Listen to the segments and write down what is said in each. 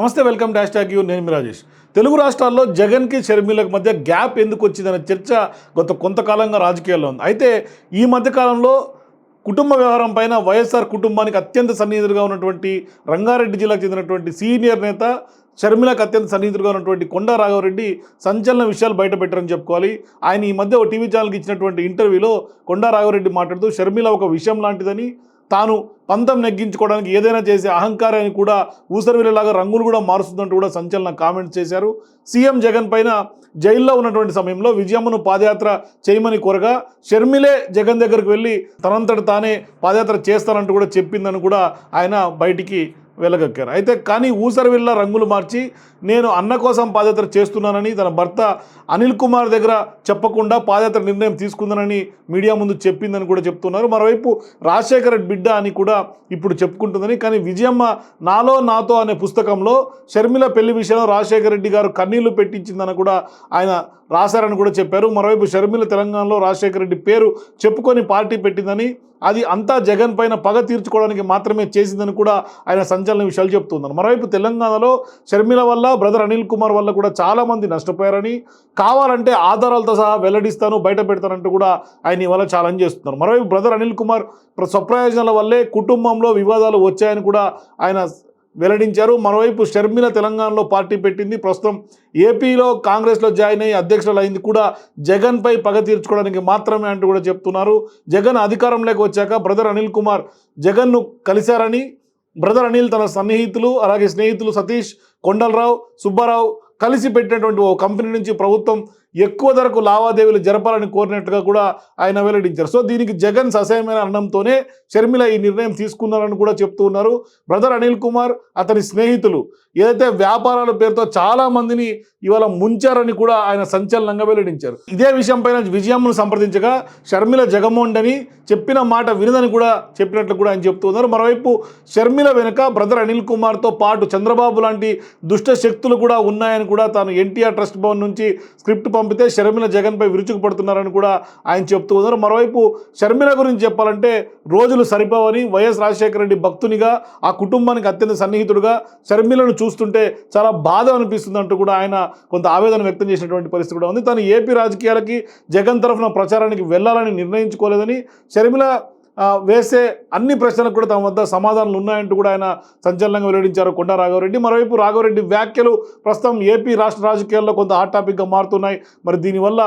నమస్తే welcome dash tag you నేను రాజేష్. తెలుగు రాష్ట్రాల్లో జగన్కి షర్మిలకు మధ్య గ్యాప్ ఎందుకు వచ్చిందనే చర్చ గత కొంతకాలంగా రాజకీయాల్లో ఉంది. అయితే ఈ మధ్యకాలంలో కుటుంబ వ్యవహారం పైన వైఎస్ఆర్ కుటుంబానికి అత్యంత సన్నిహితులుగా ఉన్నటువంటి రంగారెడ్డి జిల్లాకు చెందినటువంటి సీనియర్ నేత షర్మిలకు అత్యంత సన్నిహితుడుగా ఉన్నటువంటి కొండా రాఘవరెడ్డి సంచలన విషయాలు బయట పెట్టారని చెప్పుకోవాలి. ఆయన ఈ మధ్య ఒక టీవీ ఛానల్కి ఇచ్చినటువంటి ఇంటర్వ్యూలో కొండా రాఘవరెడ్డి మాట్లాడుతూ షర్మిల ఒక విషయం లాంటిదని తాను పంతం నెగ్గించుకోవడానికి ఏదైనా చేసే అహంకారాన్ని కూడా ఊసరవిలేలాగా రంగులు కూడా మారుస్తుందంటూ కూడా సంచలన కామెంట్స్ చేశారు. సీఎం జగన్ పైన జైల్లో ఉన్నటువంటి సమయంలో విజయమ్మను పాదయాత్ర చేయమని కోరగా షర్మిలే జగన్ దగ్గరికి వెళ్ళి తనంతట తానే పాదయాత్ర చేస్తానంటూ కూడా చెప్పిందని కూడా ఆయన బయటికి వెళ్ళగక్కారు అయితే కానీ ఊసరవిల్ల రంగులు మార్చి నేను అన్న కోసం పాదయాత్ర చేస్తున్నానని తన భర్త అనిల్ కుమార్ దగ్గర చెప్పకుండా పాదయాత్ర నిర్ణయం తీసుకుందనని మీడియా ముందు చెప్పిందని కూడా చెప్తున్నారు. మరోవైపు రాజశేఖర బిడ్డ అని కూడా ఇప్పుడు చెప్పుకుంటుందని. కానీ విజయమ్మ నాలో నాతో అనే పుస్తకంలో షర్మిల పెళ్ళి విషయంలో రాజశేఖర రెడ్డి గారు కన్నీళ్ళు పెట్టించిందని కూడా ఆయన రాశారని కూడా చెప్పారు. మరోవైపు షర్మిల తెలంగాణలో రాజశేఖర రెడ్డి పేరు చెప్పుకొని పార్టీ పెట్టిందని అది అంతా జగన్ పైన పగ తీర్చుకోవడానికి మాత్రమే చేసిందని కూడా ఆయన సంచలన విషయాలు చెప్తున్నారు. మరోవైపు తెలంగాణలో షర్మిల వల్ల బ్రదర్ అనిల్ కుమార్ వల్ల కూడా చాలామంది నష్టపోయారని కావాలంటే ఆధారాలతో సహా వెల్లడిస్తాను బయట పెడతానంటూ కూడా ఆయన ఇవాళ ఛాలెంజ్ చేస్తున్నారు. మరోవైపు బ్రదర్ అనిల్ కుమార్ స్వప్రయోజనాల వల్లే కుటుంబంలో వివాదాలు వచ్చాయని కూడా ఆయన వెల్లడించారు. మరోవైపు షర్మిల తెలంగాణలో పార్టీ పెట్టింది. ప్రస్తుతం ఏపీలో కాంగ్రెస్లో జాయిన్ అయ్యి అధ్యక్షులు అయింది కూడా జగన్పై పగ తీర్చుకోవడానికి మాత్రమే అంటూ కూడా చెప్తున్నారు. జగన్ అధికారంలోకి వచ్చాక బ్రదర్ అనిల్ కుమార్ జగన్ను కలిశారని బ్రదర్ అనిల్ తన సన్నిహితులు అలాగే స్నేహితులు సతీష్ కొండలరావు సుబ్బారావు కలిసి పెట్టినటువంటి ఓ కంపెనీ నుంచి ప్రభుత్వం ఎక్కువ ధరకు లావాదేవీలు జరపాలని కోరినట్టుగా కూడా ఆయన వెల్లడించారు. సో దీనికి జగన్ ససేమైన అనడంతోనే షర్మిల ఈ నిర్ణయం తీసుకున్నారని కూడా చెప్తూ ఉన్నారు. బ్రదర్ అనిల్ కుమార్ అతని స్నేహితులు. ఏదైతే వ్యాపారాల పేరుతో చాలా మందిని ఇవాళ ముంచారని కూడా ఆయన సంచలనంగా వెల్లడించారు. ఇదే విషయంపైన విజయంను విజయమ్మను సంప్రదించగా షర్మిల జగమోండని చెప్పిన మాట వినదని కూడా చెప్పినట్లు కూడా ఆయన చెప్తూ ఉన్నారు. మరోవైపు షర్మిల వెనుక బ్రదర్ అనిల్ కుమార్తో పాటు చంద్రబాబు లాంటి దుష్ట శక్తులు కూడా ఉన్నాయని కూడా తాను ఎన్టీఆర్ ట్రస్ట్ భవన్ నుంచి స్క్రిప్ట్ పంపితే షర్మిల జగన్పై విరుచుకుపడుతున్నారని కూడా ఆయన చెప్తూ ఉన్నారు. మరోవైపు షర్మిల గురించి చెప్పాలంటే రోజులు సరిపోవని వైఎస్ రాజశేఖర రెడ్డి భక్తునిగా ఆ కుటుంబానికి అత్యంత సన్నిహితుడుగా షర్మిలను చూస్తుంటే చాలా బాధ అనిపిస్తుంది అంటూ కూడా ఆయన కొంత ఆవేదన వ్యక్తం చేసినటువంటి పరిస్థితి కూడా ఉంది. తను ఏపీ రాజకీయాలకి జగన్ తరఫున ప్రచారానికి వెళ్ళాలని నిర్ణయించుకోలేదని షర్మిల వేసే అన్ని ప్రశ్నలకు కూడా తమ వద్ద సమాధానాలు ఉన్నాయంటూ కూడా ఆయన సంచలనంగా వెల్లడించారు కొండా రాఘవరెడ్డి. మరోవైపు రాఘవరెడ్డి వ్యాఖ్యలు ప్రస్తుతం ఏపీ రాష్ట్ర రాజకీయాల్లో కొంత హాట్ టాపిక్గా మారుతున్నాయి. మరి దీనివల్ల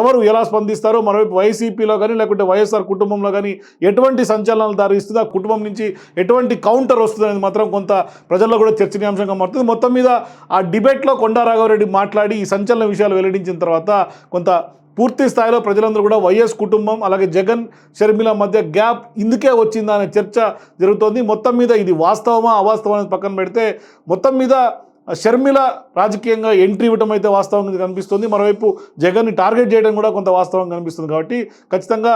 ఎవరు ఎలా స్పందిస్తారో మరోవైపు వైసీపీలో కానీ లేకుంటే వైఎస్ఆర్ కుటుంబంలో కానీ ఎటువంటి సంచలనాలు దారిస్తుంది? ఆ కుటుంబం నుంచి ఎటువంటి కౌంటర్ వస్తుంది అనేది మాత్రం కొంత ప్రజల్లో కూడా చర్చనీయాంశంగా మారుతుంది. మొత్తం మీద ఆ డిబేట్లో కొండా రాఘవరెడ్డి మాట్లాడి ఈ సంచలన విషయాలు వెల్లడించిన తర్వాత కొంత పూర్తి స్థాయిలో ప్రజలందరూ కూడా వైఎస్ కుటుంబం అలాగే జగన్ షర్మిల మధ్య గ్యాప్ ఇందుకే వచ్చిందా అనే చర్చ జరుగుతోంది. మొత్తం మీద ఇది వాస్తవమా అవాస్తవం అనేది పక్కన పెడితే మొత్తం మీద షర్మిల రాజకీయంగా ఎంట్రీ ఇవ్వటం అయితే వాస్తవంగా కనిపిస్తుంది. మరోవైపు జగన్ని టార్గెట్ చేయడం కూడా కొంత వాస్తవంగా కనిపిస్తుంది కాబట్టి ఖచ్చితంగా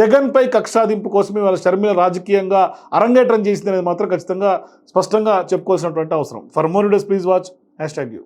జగన్పై కక్షాదింపు కోసమే వాళ్ళ షర్మిల రాజకీయంగా అరంగేట్రం చేసింది అనేది మాత్రం ఖచ్చితంగా స్పష్టంగా చెప్పుకోవాల్సినటువంటి అవసరం. For more days please watch hashtag you